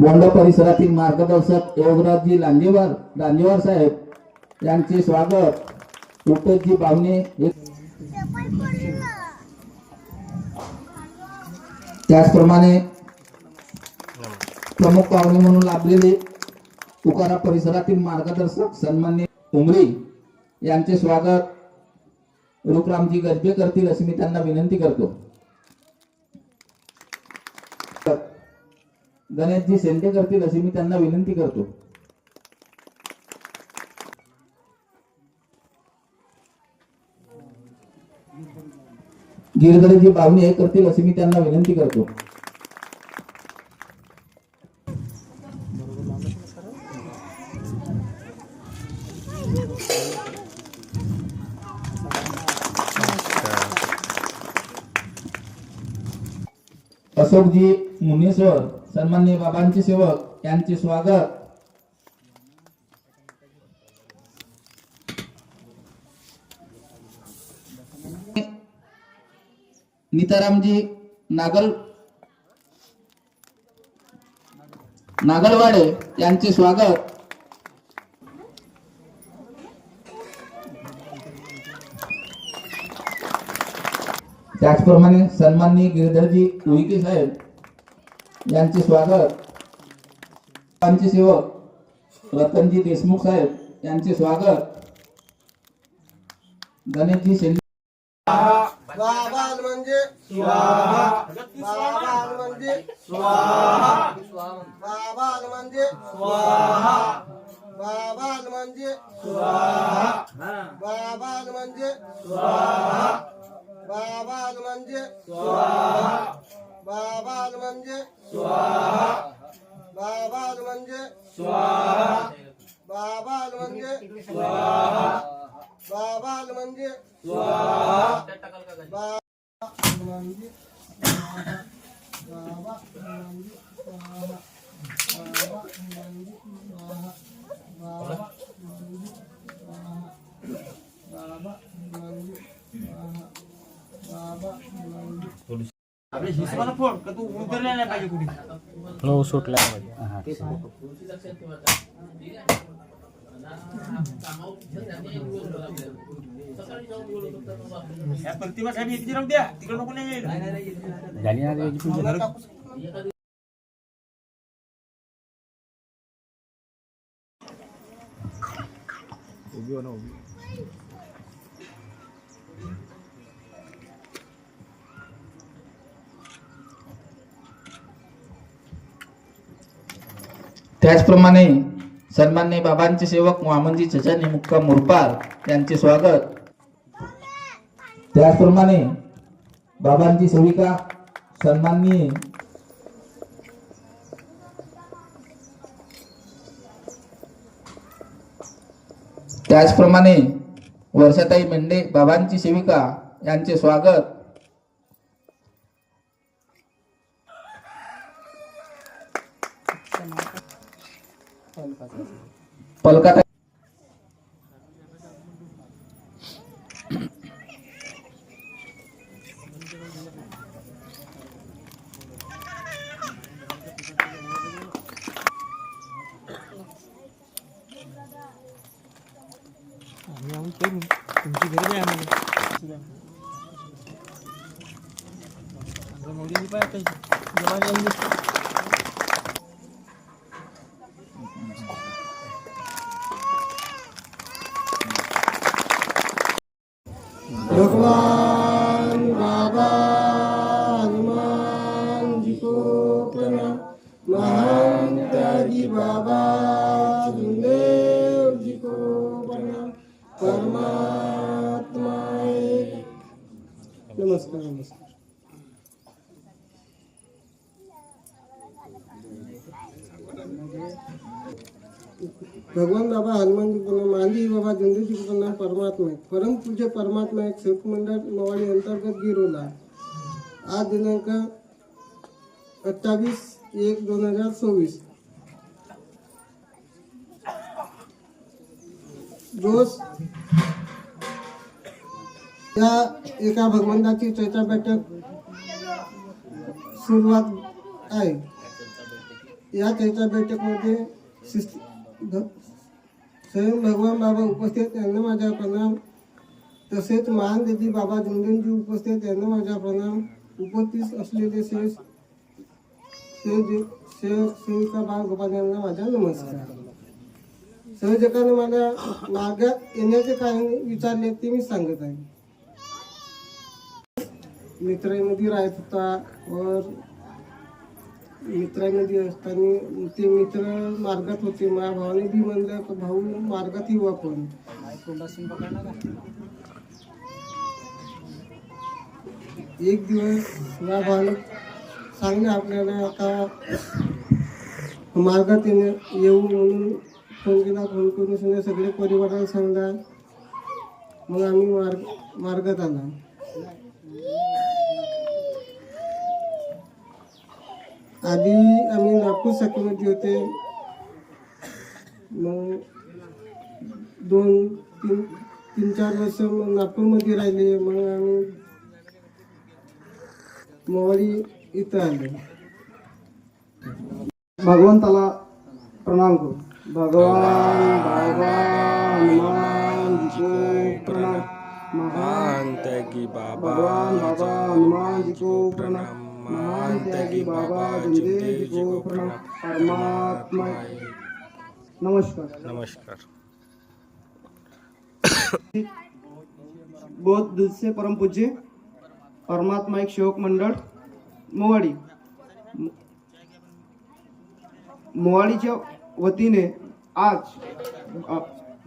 बोंड परिसरातील मार्गदर्शक योगराजजी लांजेवार लांजेवार साहेब यांचे स्वागत. रुपेशजी बावणे त्याचप्रमाणे प्रमुख पाहुणे म्हणून लाभलेले तुकारा परिसरातील मार्गदर्शक सन्मान्य उमरी यांचे स्वागत. रूपरामजी गजबे करतील अशी मी त्यांना विनंती करतो. गणेशजी शेंडे करतील अशी मी त्यांना विनंती करतो. गिरधरजी बावणी हे करतील अशी मी त्यांना विनंती करतो. अशोकजी मुनेश्वर सन्मान्य बाबांचे सेवक यांचे स्वागत. नितारामजी नागल नागलवाडे यांचे स्वागत. त्याचप्रमाणे सन्माननीय गिरधरजी उईके साहेब यांचे स्वागत. आमचे सेवक रतनजी देशमुख साहेब यांचे स्वागत. गणेशजी शेंडे बाबाल म्हणजे स्वाहा. बाबाल म्हणजे स्वाहा. बाबाल म्हणजे स्वाहा. म्हणजे स्वाहा. बाबाल म्हणजे स्वाहा बाबाज म्हणजे स्वाहा बाबाज म्हणजे स्वाहा बाबाज म्हणजे स्वाहा बाबा म्हणजे बाबा म्हणजे स्वाहा बाबा म्हणजे स्वाहा बाबा म्हणजे स्वाहा बाबा म्हणजे स्वाहा बाबा म्हणजे फ्लो हो, सुटला प्रतिभा साहेब इतकी रम द्या तिकडे नको नाही उभी. हो त्याचप्रमाणे सन्मान्य बाबांचे सेवक वामनजी चचानी मुक्का मुरपाल यांचे स्वागत. त्याचप्रमाणे बाबांची सेविका सन्माननीय त्याचप्रमाणे वर्षाताई मेंढे बाबांची सेविका यांचे स्वागत. কলকাতা ભગવાન બાબા હનુમાનજી કો પ્રણામ મહંતજી બાબા સુંદેવજી કો પ્રણામ પરમાત્મા નમસ્કાર નમસ્કાર भगवान बाबा हनुमान जी मांदी बाबा झुंझू जी परमात्मा एक परम पूज्य परमात्मा एक सेवक मंडळ मवाडी अंतर्गत गिरोला. आज दिनांक अठ्ठावीस एक दोन हजार सव्वीस. रोज या एका भगवंताची चर्चा बैठक सुरुवात आहे. या चर्चा बैठकमध्ये शिस्त स्वयं भगवान बाबा उपस्थित त्यांना माझा प्रणाम. तसेच महान देवी बाबा जुंदेनजी उपस्थित त्यांना माझा प्रणाम. उपस्थित असलेले शेष सेविका बाळ गोपाल यांना माझा नमस्कार. सहजकाने मला मार्गात येण्याचे कारण विचारले ते मी सांगत आहे. मित्रामध्ये राहत होता वर मित्रामध्ये असताना ते मित्र मार्गात होते. माझ्या भावाने बी म्हणलं का भाऊ मार्गात येऊ आपण. एक दिवस माझ्या भावाने सांगले आपल्याला आता मार्गात येणे येऊ म्हणून फोन केला. फोन करून सगळे सगळे परिवाराला सांगला मग आम्ही मार्ग मार्गात आला. आधी आम्ही नागपूर शाखेमध्ये होते मग दोन तीन तीन चार वर्ष मग नागपूरमध्ये राहिले मग आम्ही मोवाडी इथं आले भगवंताला प्रणाम करू। भगवान भगवान हनुमान जी को प्रणाम। महान त्यागी बाबा भगवान बाबा हनुमान जी को प्रणाम। महान त्यागी बाबा परमात्मा नमस्कार। नमस्कार। से परम पूज्य परमात्मा एक सेवक मंडळ मोवाडी मोवाडीच्या वतीने आज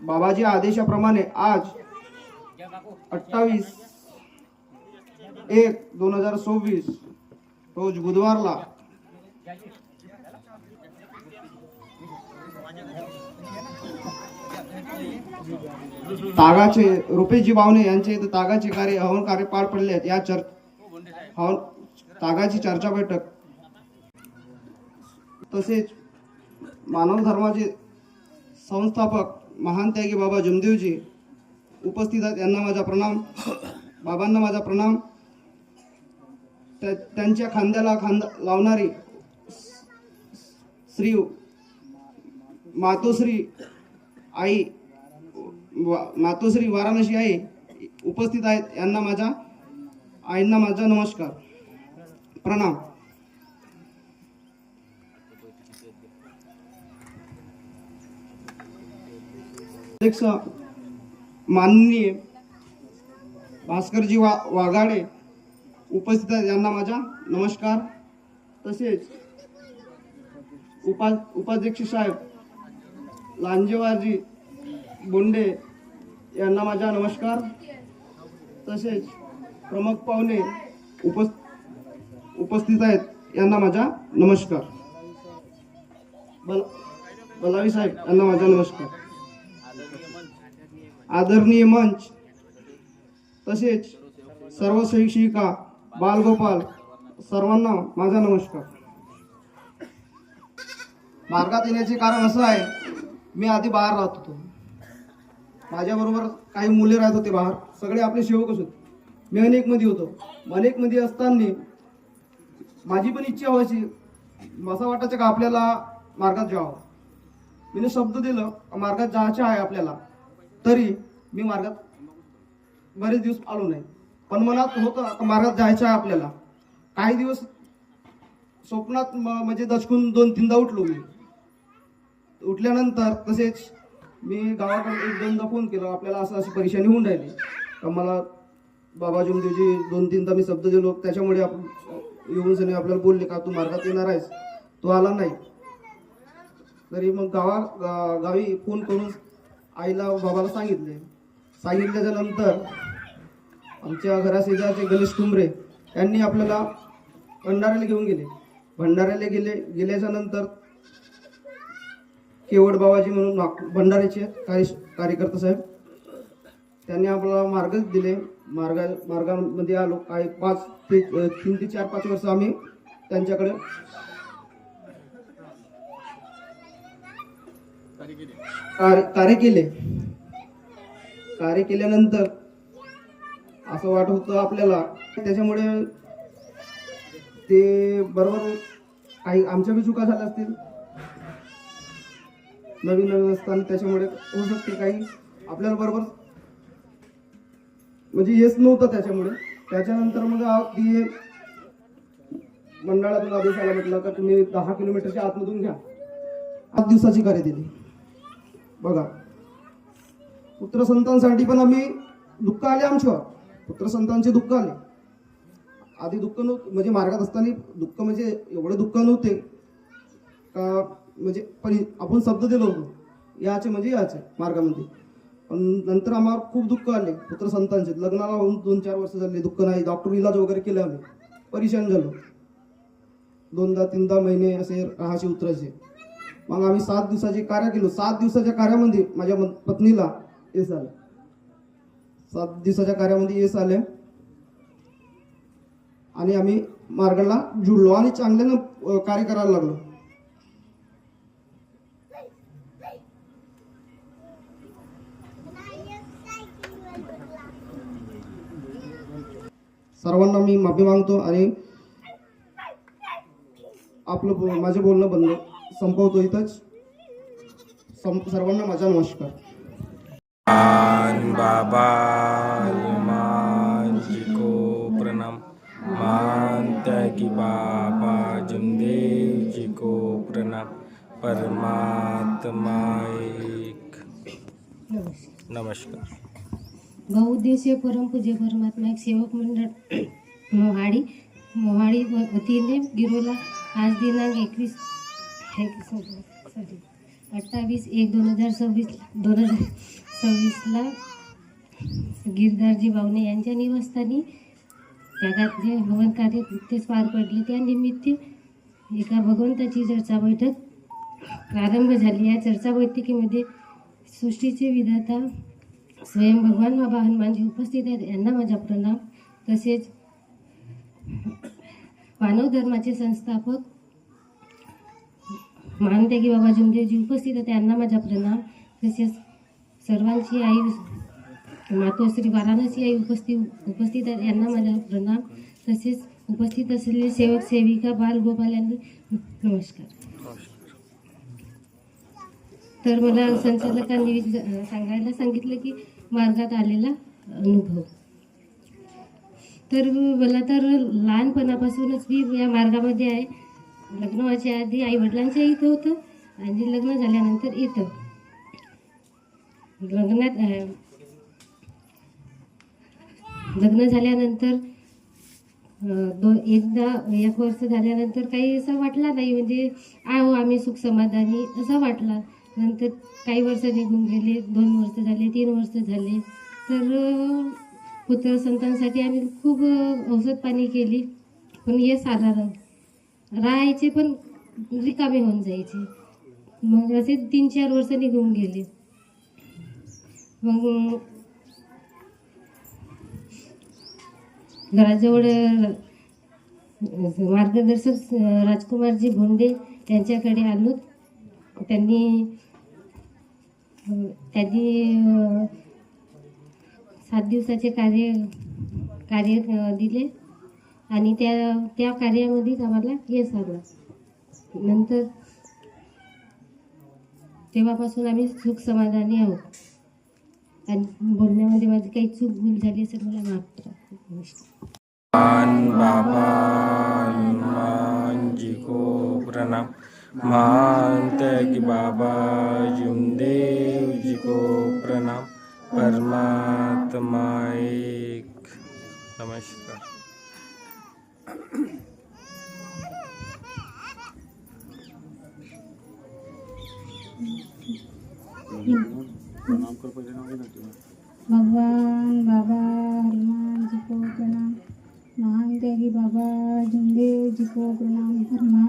बाबाजी आदेशाप्रमाणे आज अठ्ठावीस एक दोन हजार सव्वीस रोज बुधवारला. तागाचे रुपेशजी बावणे यांचे इथं तागाचे कार्य हवन कार्य पार पडले आहेत. या चर्च हवन तागाची चर्चा बैठक. तसेच मानव धर्माचे संस्थापक महान त्यागी बाबा जमदेवजी उपस्थित आहेत. यांना माझा प्रणाम. बाबांना माझा प्रणाम. त्यांच्या खांद्याला खांदा लावणारी श्री मातोश्री आई वा- मातोश्री वाराणसी आई उपस्थित आहेत. यांना माझा आईंना माझा नमस्कार. प्रणाम. अध्यक्ष माननीय भास्करजी वा वाघाडे उपस्थित आहेत यांना माझा नमस्कार. तसेच उपा उपाध्यक्ष साहेब लांजेवारजी बोंडे यांना माझा नमस्कार. तसेच प्रमुख पाहुणे उपस् उपस्थित आहेत यांना माझा नमस्कार. बल बलावी साहेब यांना माझा नमस्कार. आदरणीय मंच. तसेच सर्व शैक्षिका बालगोपाल सर्वांना माझा नमस्कार. मार्गात येण्याचे कारण असं आहे मी आधी बाहेर राहत होतो. माझ्याबरोबर काही मुले राहत होते बाहेर. सगळे आपले सेवकच होते. मी अनेकमध्ये होतो. अनेकमध्ये असताना माझी पण इच्छा व्हायची असं वाटायचं का आपल्याला मार्गात जावं. मी शब्द दिलं मार्गात जायचं आहे आपल्याला. तरी मी मार्गात बरेच दिवस आलो नाही. पण मनात होतं का मार्गात जायचं आहे आपल्याला. काही दिवस स्वप्नात म्हणजे दचकून दोन तीनदा उठलो मी. उठल्यानंतर तसेच मी गावाकडे एक दोनदा फोन केला. आपल्याला असं अशी परेशानी होऊन राहिली. का मला बाबा जोमदेवजी दोन तीनदा मी शब्द दिलो. त्याच्यामुळे आपण येऊन सनी आपल्याला बोलले का तू मार्गात येणार आहेस? तो आला नाही. तरी मग गावा गा- गावी फोन करून आईला बाबाला सांगितले. सांगितल्याच्या नंतर आमच्या घराशेजारचे गणेश कुंबरे यांनी आपल्याला भंडाऱ्याला घेऊन गेले. भंडाऱ्याला गेले गेल्याच्यानंतर केवड बाबाजी म्हणून भंडाऱ्याचे कार्य कार्यकर्ता साहेब त्यांनी आपल्याला मार्ग दिले. मार्गा मार्गामध्ये आलो. काही पाच ते तीन ते चार पाच वर्ष आम्ही त्यांच्याकडे कार्य कार्य केले. कार्य केल्यानंतर असं वाटत होतं आपल्याला. त्याच्यामुळे ते बरोबर काही आमच्या बी चुका झाल्या असतील. नवीन नवीन असताना त्याच्यामुळे होऊ शकते काही. आपल्याला बरोबर म्हणजे येस नव्हतं त्याच्यामुळे. त्याच्यानंतर मग अगदी मंडळातून आदेश आला म्हटलं का तुम्ही दहा किलोमीटरच्या आतमधून घ्या. आठ दिवसाची कार्य दिली. बघा. पुत्रसंतांसाठी पण आम्ही दुःख आले आमच्यावर. पुत्रसंतांचे दुःख आले. आधी दुःख नव्हतं म्हणजे मार्गात असताना दुःख म्हणजे एवढे दुःख नव्हते. का म्हणजे पण आपण शब्द दिलो होतो. याचे म्हणजे याचे मार्गामध्ये. पण नंतर आम्हाला खूप दुःख आले पुत्रसंतांचे. लग्नाला होऊन दोन चार वर्ष झाले दुःख नाही. डॉक्टर इलाज वगैरे केले आम्ही. परेशान झालो. दोनदा तीनदा महिने असे राहायचे उतरायचे. मग आम्ही सात दिवसाचे कार्य केलो. सात दिवसाच्या कार्यामध्ये माझ्या पत्नीला हे झालं. सात दिवसाच्या कार्यामध्ये यश आले आणि आम्ही मार्गाला जुळलो आणि चांगल्यानं कार्य करायला लागलो. सर्वांना मी माफी मागतो आणि आपलं बो- माझं बोलणं बंद. संपवतो इथंच. सं- सर्वांना माझा नमस्कार. मान बाबा मान जी को प्रणाम। मान त्यागी बाबा जमदेव जी को प्रणाम। परमात्मा एक। नमस्कार। बहुउद्देशीय परमपूज्य परमात्मा एक सेवक मंडळ मोहाडी मोहाडी वतीने गिरोला आज दिनांक एकवीस सॉरी अठ्ठावीस एक दोन हजार सव्वीस दोन हजार सव्वीसला गिरधारजी बावणे यांच्या निवासस्थानी जगात जे भवन कार्य नुकतेच पार पडले. त्यानिमित्त एका भगवंताची चर्चा बैठक प्रारंभ झाली. या चर्चा बैठकीमध्ये सृष्टीचे विधाता स्वयं भगवान बाबा हनुमानजी उपस्थित आहेत. यांना माझा प्रणाम. तसेच मानव धर्माचे संस्थापक मानत्यागी बाबा जुमदेवजी उपस्थित आहेत. त्यांना माझा प्रणाम. तसेच सर्वांची आई मातोश्री वाराणसी आई उपस्थित उपस्थित यांना माझा प्रणाम. तसेच उपस्थित असलेले सेवक सेविका बाल गोपाल यांनी नमस्कार. तर मला संचालकांनी सांगायला सांगितलं की मार्गात आलेला अनुभव. तर मला तर लहानपणापासूनच मी या मार्गामध्ये आहे. लग्न व्हायच्या आधी आई वडिलांच्या इथं होतं आणि लग्न झाल्यानंतर इथं. लग्नात लग्न झाल्यानंतर दोन एकदा एक वर्ष झाल्यानंतर काही असं वाटला नाही म्हणजे आहो आम्ही सुख समाधानी असा वाटला. नंतर काही वर्ष निघून गेले दोन वर्ष झाले तीन वर्ष झाले. तर पुत्र संतांसाठी आम्ही खूप औषध पाणी केली. पण हे साधारण राहायचे पण रिकामे होऊन जायचे. मग असे तीन चार वर्ष निघून गेले. मग घराजवळ मार्गदर्शक राजकुमारजी भोंडे त्यांच्याकडे आलो. त्यांनी त्यांनी सात दिवसाचे कार्य कार्य दिले आणि त्या त्या कार्यामध्येच आम्हाला यश आलं. नंतर तेव्हापासून आम्ही सुख समाधानी आहोत. आणि बोलण्यामध्ये माझी काही चूक भूल झाली असेल मला माफ करा. जी को प्रणाम. मानता की बाबा जुमदेव जी को प्रणाम. परमात्मा एक. नमस्कार. भगवान बाबा हनुमान जी को प्रणाम। महान त्यागी बाबा जुमदेव जी को प्रणाम। धर्मा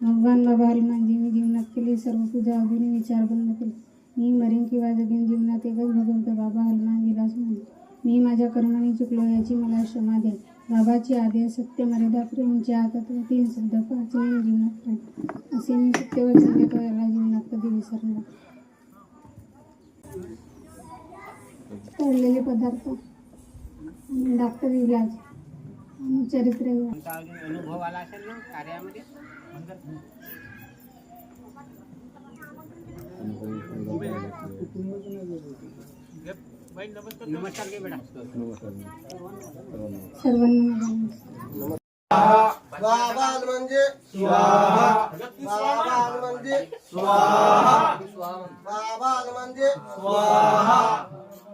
भगवान बाबा हनुमानजी मी जीवनात केली सर्व पूजा अजूनही विचार बंद केले. मी मरेन किंवा जगीन जीवनात एकच भगवंत बाबा हनुमानजीलाच म्हणून मी माझ्या कर्माने चुकलो याची मला क्षमा द्या. बाबाची आधी सत्य मर्यादा प्रेम म्हणजे जात तीन शब्द पाच जीवनात असे मी सत्यवर सांगतो जीवनात कधी विसरणार. तळलेले पदार्थ डॉक्टर इलाज चरित्र अनुभव आला असेल ना कार्यामध्ये कुटुंब स्वाहा म्हणजे स्वाहा बाबा म्हणजे स्वाहा। बाबा म्हणजे स्वाहा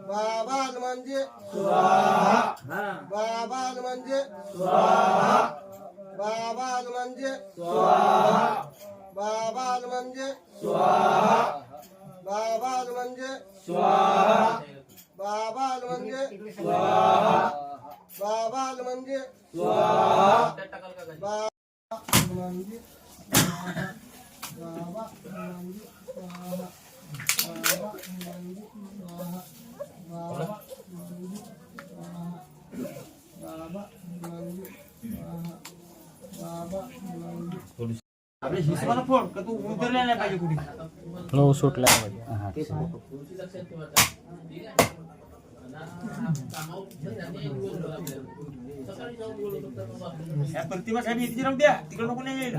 बाबा म्हणजे स्वाहा। बाबा म्हणजे स्वाहा बाबा म्हणजे स्वाहा। बाबा म्हणजे स्वाहा बाबा म्हणजे स्वाहा। बाबाल म्हणजे बाबाल म्हणजे बाबा म्हणजे बाबा म्हणजे बाबा बाबा म्हणजे बाबा बाबा म्हणजे बाबा बाबा म्हणजे बाबा बाबा म्हणजे फ्लो सुटला तू साहेब नाही पाहिजे कुठे? तिकडे सुटला नाही येईल.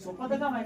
सोपं तिकडे काम आहे